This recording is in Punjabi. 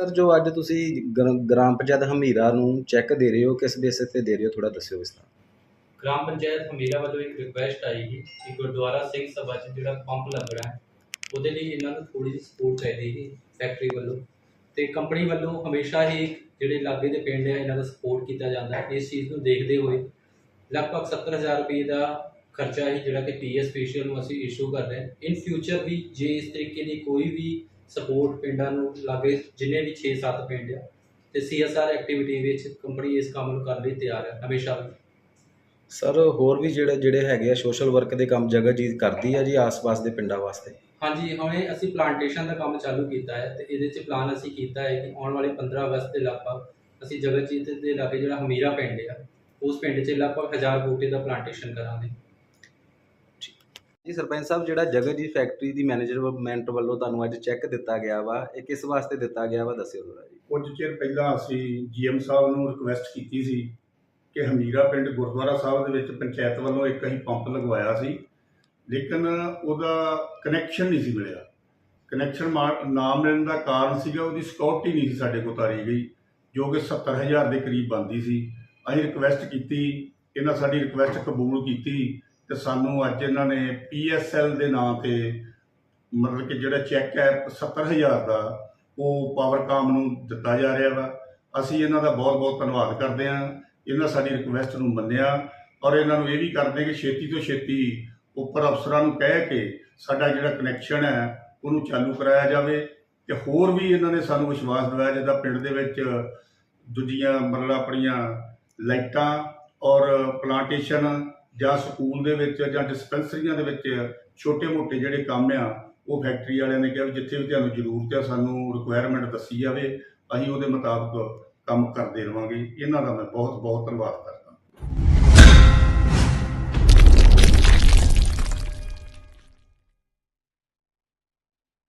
ਸਰ, ਜੋ ਅੱਜ ਤੁਸੀਂ ਗ੍ਰ- ਗ੍ਰਾਮ ਪੰਚਾਇਤ ਹਮੀਰਾ ਨੂੰ ਚੈੱਕ ਦੇ ਰਹੇ ਹੋ, ਕਿਸ ਬੇਸਿਸ ਤੇ ਦੇ ਰਹੇ ਹੋ? ਥੋੜਾ ਦੱਸਿਓ ਇਸ ਦਾ ਗ੍ਰਾਮ ਪੰਚਾਇਤ ਹਮੀਰਾ ਵੱਲੋਂ ਇੱਕ ਰਿਕੁਐਸਟ ਆਈ ਸੀ ਕਿ ਗੁਰਦੁਆਰਾ ਸਿੰਘ ਸਭਾ 'ਚ ਜਿਹੜਾ ਪੰਪ ਲੱਗਣਾ ਹੈ, ਉਹਦੇ ਲਈ ਇਹਨਾਂ ਨੂੰ ਥੋੜੀ ਜਿਹੀ ਸਪੋਰਟ ਚਾਹੀਦੀ ਸੀ ਫੈਕਟਰੀ ਵੱਲੋਂ। ਤੇ ਕੰਪਨੀ ਵੱਲੋਂ ਹਮੇਸ਼ਾ ਹੀ ਜਿਹੜੇ ਲਾਗੇ ਦੇ ਪਿੰਡ ਆ, ਇਹਨਾਂ ਦਾ ਸਪੋਰਟ ਕੀਤਾ ਜਾਂਦਾ ਹੈ। ਇਸ ਚੀਜ਼ ਨੂੰ ਦੇਖਦੇ ਹੋਏ ਲਗਭਗ 70000 ਰੁਪਏ ਦਾ ਖਰਚਾ ਹੀ ਜਿਹੜਾ ਕਿ ਪੀਐਸ ਫੇਸ਼ੀਅਲ ਨੂੰ ਅਸੀਂ ਇਸ਼ੂ ਕਰ ਰਹੇ ਹਾਂ। ਇਨ ਫਿਊਚਰ ਵੀ ਜੇ ਇਸ ਤਰੀਕੇ ਦੀ ਕੋਈ ਵੀ ਸਪੋਰਟ ਪਿੰਡਾਂ ਨੂੰ ਲਾਗੇ ਜਿੰਨੇ ਵੀ 6-7 ਪਿੰਡ ਆ ਤੇ ਸੀਐਸਆਰ ਐਕਟੀਵਿਟੀ ਵਿੱਚ ਕੰਪਨੀ ਇਸ ਕੰਮ ਨੂੰ ਕਰਨ ਲਈ ਤਿਆਰ ਹੈ ਹਮੇਸ਼ਾ ਵੀ। ਸਰ ਹੋਰ ਵੀ ਜਿਹੜੇ ਜਿਹੜੇ ਹੈਗੇ ਆ ਸੋਸ਼ਲ ਵਰਕ ਦੇ ਕੰਮ ਜਗ੍ਹਾ ਜੀ ਕਰਦੀ ਆ ਜੀ ਆਸ-ਪਾਸ ਦੇ ਪਿੰਡਾਂ ਵਾਸਤੇ? ਹਾਂਜੀ ਹੁਣੇ ਅਸੀਂ ਪਲਾਂਟੇਸ਼ਨ ਦਾ ਕੰਮ ਚਾਲੂ ਕੀਤਾ ਹੈ ਤੇ ਇਹਦੇ 'ਚ ਪਲਾਨ ਅਸੀਂ ਕੀਤਾ ਹੈ ਕਿ ਆਉਣ ਵਾਲੇ 15 ਅਗਸਤ ਦੇ ਲਗਭਗ ਅਸੀਂ ਜਗਤਜੀਤ ਦੇ ਲਾਗੇ ਜਿਹੜਾ ਹਮੀਰਾ ਪਿੰਡ ਆ ਉਸ ਪਿੰਡ 'ਚ ਲਗਭਗ 1000 ਬੂਟੇ ਦਾ ਪਲਾਂਟੇਸ਼ਨ ਕਰਾਂਗੇ। ਜੀ ਸਰਪੰਚ ਸਾਹਿਬ, ਜਿਹੜਾ ਜਗ੍ਹਾ ਜੀ ਫੈਕਟਰੀ ਦੀ ਮੈਨੇਜਮੈਂਟ ਵੱਲੋਂ ਤੁਹਾਨੂੰ ਅੱਜ ਚੈੱਕ ਦਿੱਤਾ ਗਿਆ ਵਾ, ਇਹ ਕਿਸ ਵਾਸਤੇ ਦਿੱਤਾ ਗਿਆ ਵਾ, ਦੱਸਿਓ ਥੋੜਾ ਜੀ। ਕੁਝ ਚਿਰ ਪਹਿਲਾਂ ਅਸੀਂ ਜੀਐਮ ਸਾਹਿਬ ਨੂੰ ਰਿਕੁਐਸਟ ਕੀਤੀ ਸੀ ਕਿ ਹਮੀਰਾ ਪਿੰਡ ਗੁਰਦੁਆਰਾ ਸਾਹਿਬ ਦੇ ਵਿੱਚ ਪੰਚਾਇਤ ਵੱਲੋਂ ਇੱਕ ਅਸੀਂ ਪੰਪ ਲਗਵਾਇਆ ਸੀ, ਲੇਕਿਨ ਉਹਦਾ ਕਨੈਕਸ਼ਨ ਨਹੀਂ ਸੀ ਮਿਲਿਆ। ਕਨੈਕਸ਼ਨ ਨਾ ਮਿਲਣ ਦਾ ਕਾਰਨ ਸੀਗਾ, ਉਹਦੀ ਸਿਕਿਉਰਿਟੀ ਨਹੀਂ ਸੀ ਸਾਡੇ ਕੋਲ ਤਾਰੀ ਗਈ, ਜੋ ਕਿ 70000 ਦੇ ਕਰੀਬ ਬਣਦੀ ਸੀ। ਅਸੀਂ ਰਿਕੁਐਸਟ ਕੀਤੀ, ਇਹਨਾਂ ਸਾਡੀ ਰਿਕੁਐਸਟ ਕਬੂਲ ਕੀਤੀ ਤੇ ਸਾਨੂੰ ਅੱਜ ਇਹਨਾਂ ਨੇ ਪੀਐਸਐਲ ਦੇ ਨਾਂ ਤੇ ਮਤਲਬ ਕਿ ਜਿਹੜਾ ਚੈੱਕ ਹੈ 70000 ਦਾ, ਉਹ ਪਾਵਰਕਾਮ ਨੂੰ ਦਿੱਤਾ ਜਾ ਰਿਹਾ ਵਾ। ਅਸੀਂ ਇਹਨਾਂ ਦਾ ਬਹੁਤ ਬਹੁਤ ਧੰਨਵਾਦ ਕਰਦੇ ਹਾਂ। ਇਹਨਾਂ ਸਾਡੀ ਰਿਕੁਐਸਟ ਨੂੰ ਮੰਨਿਆ ਔਰ ਇਹਨਾਂ ਨੂੰ ਇਹ ਵੀ ਕਰਦੇ ਕਿ ਛੇਤੀ ਤੋਂ ਛੇਤੀ ਉੱਪਰ ਅਫਸਰਾਂ ਨੂੰ ਕਹਿ ਕੇ ਸਾਡਾ ਜਿਹੜਾ ਕਨੈਕਸ਼ਨ ਹੈ, ਉਹਨੂੰ ਚਾਲੂ ਕਰਾਇਆ ਜਾਵੇ ਤੇ ਹੋਰ ਵੀ ਇਹਨਾਂ ਨੇ ਸਾਨੂੰ ਵਿਸ਼ਵਾਸ ਦਿਵਾਇਆ ਜਿੱਦਾਂ ਪਿੰਡ ਦੇ ਵਿੱਚ ਦੂਜੀਆਂ ਮਤਲਬ ਆਪਣੀਆਂ ਲਾਈਟਾਂ ਔਰ ਪਲਾਂਟੇਸ਼ਨ ਜਾਂ ਸਕੂਲ ਦੇ ਵਿੱਚ ਜਾਂ ਡਿਸਪੈਂਸਰੀਆਂ ਦੇ ਵਿੱਚ ਛੋਟੇ-ਮੋਟੇ ਜਿਹੜੇ ਕੰਮ ਆ, ਉਹ ਫੈਕਟਰੀ ਵਾਲਿਆਂ ਨੇ ਕਿਹਾ ਵੀ ਜਿੱਥੇ ਵੀ ਤੁਹਾਨੂੰ ਜ਼ਰੂਰਤ ਆ, ਸਾਨੂੰ ਰਿਕੁਆਇਰਮੈਂਟ ਦੱਸੀ ਜਾਵੇ, ਅਸੀਂ ਉਹਦੇ ਮੁਤਾਬਕ ਕੰਮ ਕਰਦੇ ਰਵਾਂਗੇ। ਇਹਨਾਂ ਦਾ ਮੈਂ ਬਹੁਤ ਬਹੁਤ ਧੰਨਵਾਦ ਕਰਦਾ।